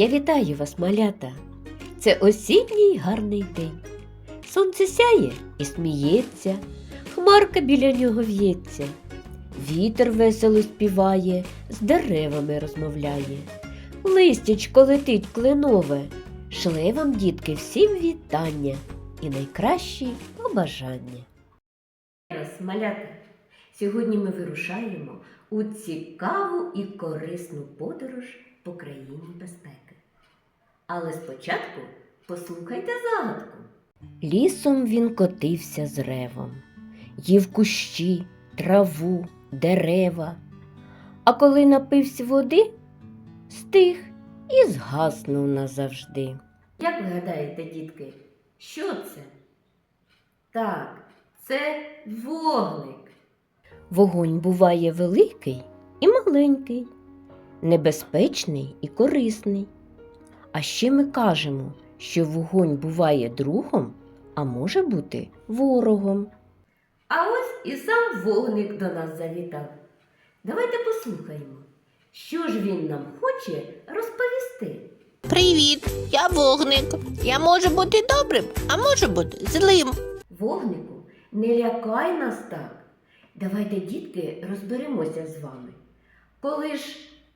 Я вітаю вас, малята. Це осінній гарний день. Сонце сяє і сміється, хмарка біля нього в'ється. Вітер весело співає, з деревами розмовляє. Листячко летить кленове, шле вам, дітки, всім вітання і найкращі побажання. Малята, сьогодні ми вирушаємо у цікаву і корисну подорож по країні безпеки. Але спочатку послухайте загадку. Лісом він котився з ревом, їв кущі, траву, дерева. А коли напився води, стих і згаснув назавжди. Як ви гадаєте, дітки, що це? Так, це вогник. Вогонь буває великий і маленький, небезпечний і корисний. А ще ми кажемо, що вогонь буває другом, а може бути ворогом. А ось і сам вогник до нас завітав. Давайте послухаємо, що ж він нам хоче розповісти. Привіт, я вогник. Я можу бути добрим, а можу бути злим. Вогнику, не лякай нас так. Давайте, дітки, розберемося з вами. Коли ж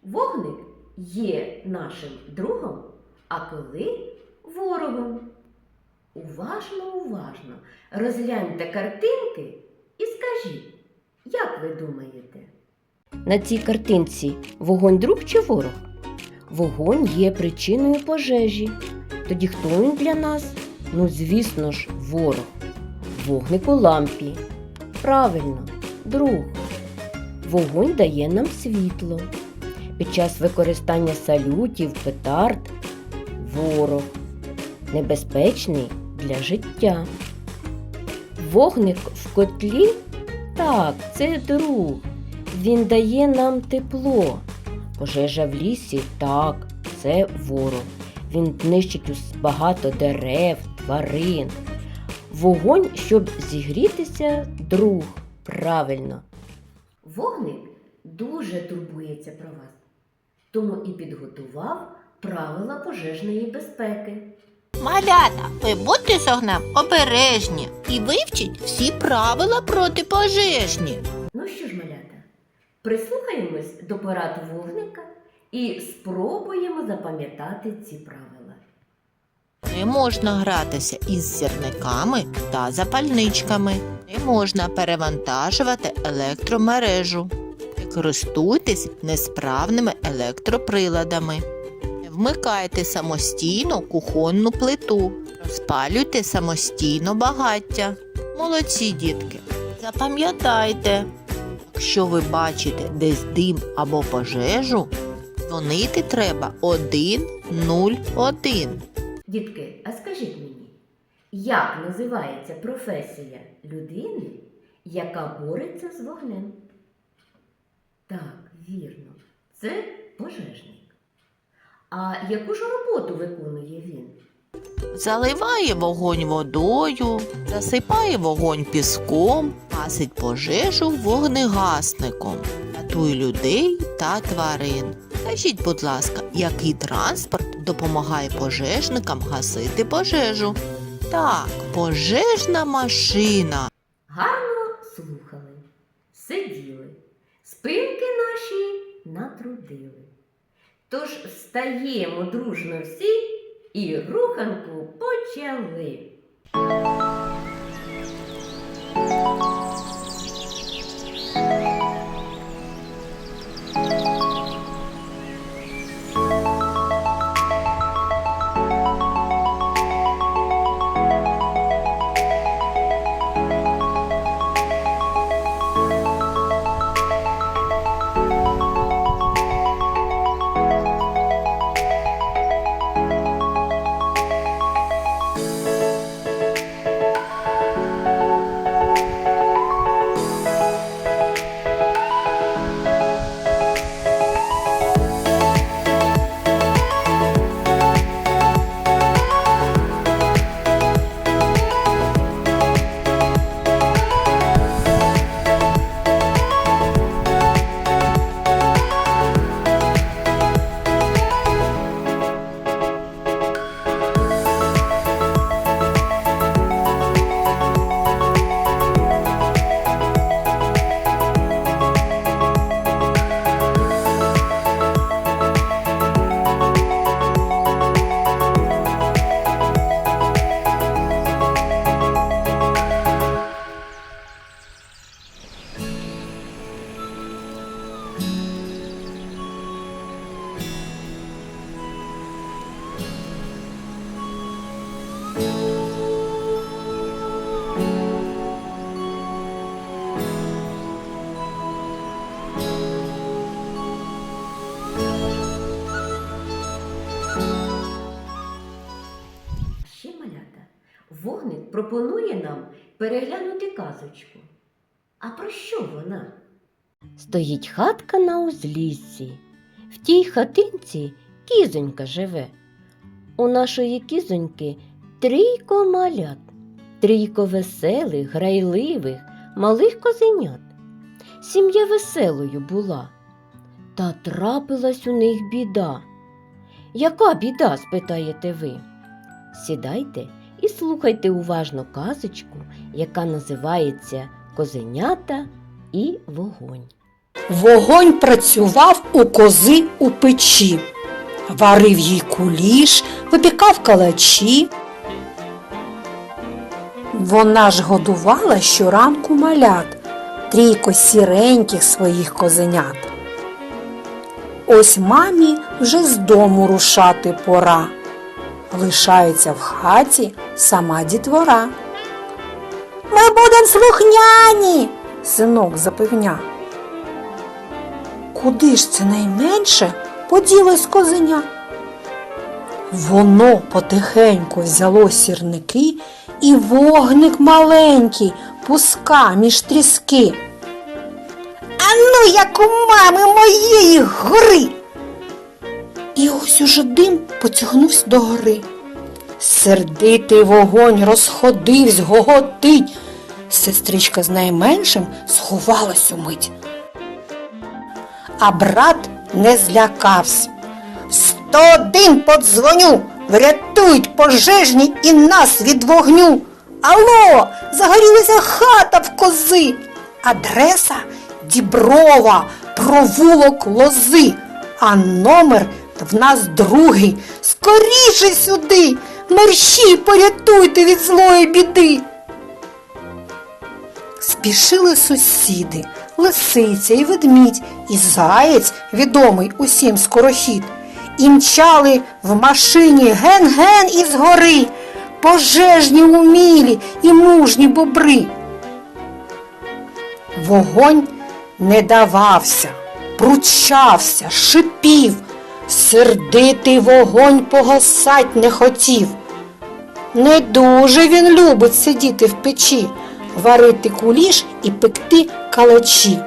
вогник є нашим другом, а коли ворогом. Уважно, уважно розгляньте картинки і скажіть, як ви думаєте? На цій картинці вогонь друг чи ворог? Вогонь є причиною пожежі. Тоді хто він для нас? Ну, звісно ж, ворог. Вогник у лампі. Правильно, друг. Вогонь дає нам світло. Під час використання салютів, петард ворог. Небезпечний для життя. Вогник в котлі так, це друг. Він дає нам тепло. Пожежа в лісі так, це ворог. Він нищить багато дерев, тварин. Вогонь, щоб зігрітися, друг. Правильно. Вогник дуже турбується про вас, тому і підготував правила пожежної безпеки. Малята, ви будьте з огнем обережні і вивчіть всі правила протипожежні. Ну що ж, малята, прислухаємось до порад вогника і спробуємо запам'ятати ці правила. Не можна гратися із сірниками та запальничками. Не можна перевантажувати електромережу. Користуйтесь несправними електроприладами. Вмикайте самостійно кухонну плиту. Розпалюйте самостійно багаття. Молодці, дітки. Запам'ятайте, якщо ви бачите десь дим або пожежу, дзвонити треба 101. Дітки, а скажіть мені, як називається професія людини, яка бореться з вогнем? Так, вірно, це пожежник. А яку ж роботу виконує він? Заливає вогонь водою, засипає вогонь піском, гасить пожежу вогнегасником, рятує людей та тварин. Скажіть, будь ласка, який транспорт допомагає пожежникам гасити пожежу? Так, пожежна машина. Гарно слухали, сиділи, спинки наші натрудили. Тож встаємо дружно всі і руханку почали. Пропонує нам переглянути казочку. А про що вона? Стоїть хатка на узліссі. В тій хатинці кізонька живе. У нашої кізоньки трійко малят, трійко веселих, грайливих, малих козенят. Сім'я веселою була, та трапилась у них біда. Яка біда? спитаєте ви. Сідайте і слухайте уважно казочку, яка називається Козенята і вогонь. Вогонь працював у кози у печі, варив їй куліш, випікав калачі. Вона ж годувала щоранку малят, трійко сіреньких своїх козенят. Ось мамі вже з дому рушати пора. Лишається в хаті сама дітвора. Ми будем слухняні, синок запевняв. Куди ж це найменше поділось козеня? Воно потихеньку взяло сірники і вогник маленький пуска між тріски. Ану, як у мами моєї гори. І ось уже дим потягнувся до гори. Сердитий вогонь розходивсь, гоготить. Сестричка з найменшим сховалась умить. А брат не злякався. Сто один подзвоню, врятують пожежні і нас від вогню. Алло, загорілася хата в кози. Адреса Діброва, провулок лози, а номер в нас другий. Скоріше сюди, мерщій порятуйте від злої біди. Спішили сусіди, лисиця і ведмідь, і заєць, відомий усім скорохід, і мчали в машині ген-ген із гори, пожежні умілі і мужні бобри. Вогонь не давався, пручався, шипів, сердитий вогонь погасать не хотів. Не дуже він любить сидіти в печі, варити куліш і пекти калачі.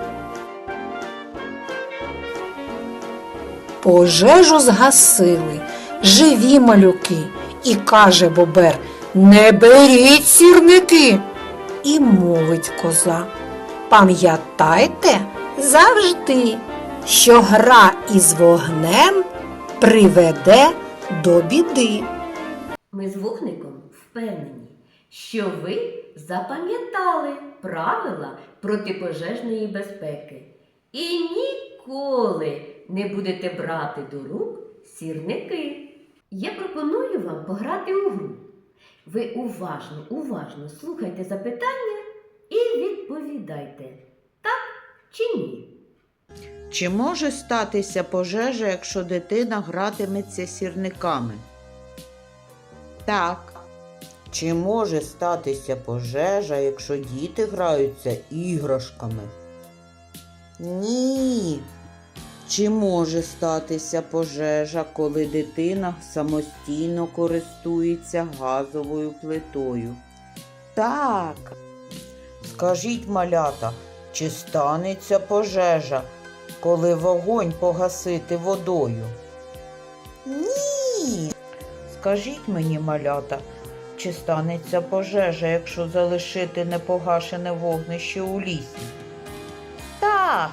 Пожежу згасили, живі малюки, і каже бобер Не беріть сірники. І мовить коза. Пам'ятайте завжди, що гра із вогнем приведе до біди. Ми з вогником впевнені, що ви запам'ятали правила протипожежної безпеки і ніколи не будете брати до рук сірники. Я пропоную вам пограти у гру. Ви уважно, уважно слухайте запитання і відповідайте так чи ні. Чи може статися пожежа, якщо дитина гратиметься сірниками? Так. Чи може статися пожежа, якщо діти граються іграшками? Ні. Чи може статися пожежа, коли дитина самостійно користується газовою плитою? Так. Скажіть, малята, чи станеться пожежа, коли вогонь погасити водою? Ні. Скажіть мені, малята, чи станеться пожежа, якщо залишити непогашене вогнище у лісі? Так.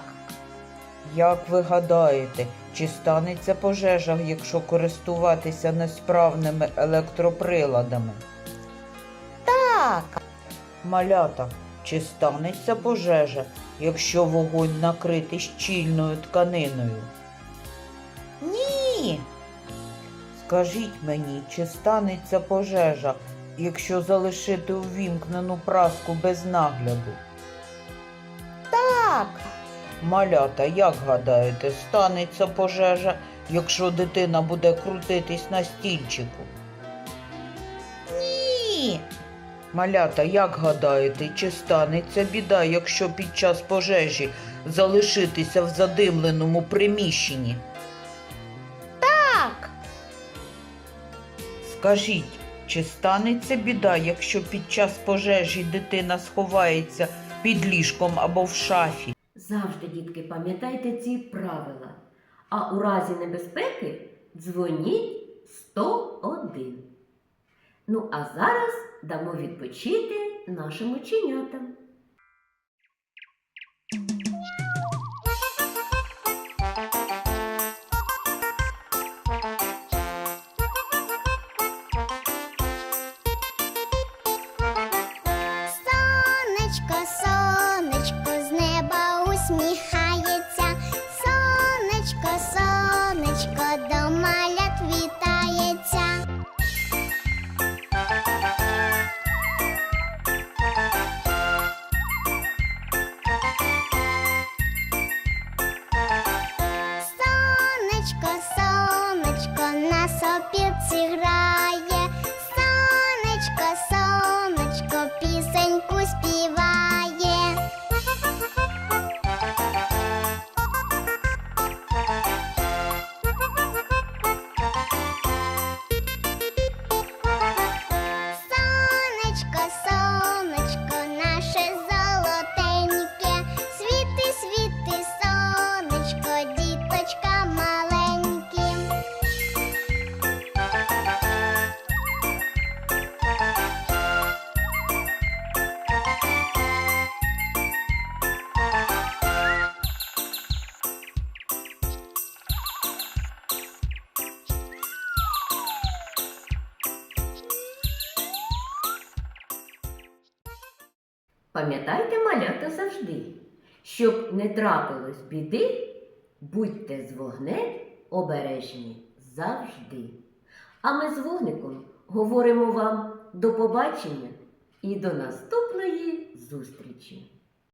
Як ви гадаєте, чи станеться пожежа, якщо користуватися несправними електроприладами? Так. Малята, чи станеться пожежа, якщо вогонь накритий щільною тканиною? Ні. Скажіть мені, чи станеться пожежа, якщо залишити увімкнену праску без нагляду? Так. Малята, як гадаєте, станеться пожежа, якщо дитина буде крутитись на стільчику? Ні. Малята, як гадаєте, чи станеться біда, якщо під час пожежі залишитися в задимленому приміщенні? Так. Скажіть, Чи станеться біда, якщо під час пожежі дитина сховається під ліжком або в шафі? Завжди, дітки, пам'ятайте ці правила. А у разі небезпеки дзвоніть 101. Ну, а зараз дамо відпочити нашим ученятам. Сонечко, сонечко, на сопілці грає. Пам'ятайте, малята, завжди, щоб не трапилось біди, будьте з вогнем обережні завжди. А ми з вогником говоримо вам до побачення і до наступної зустрічі!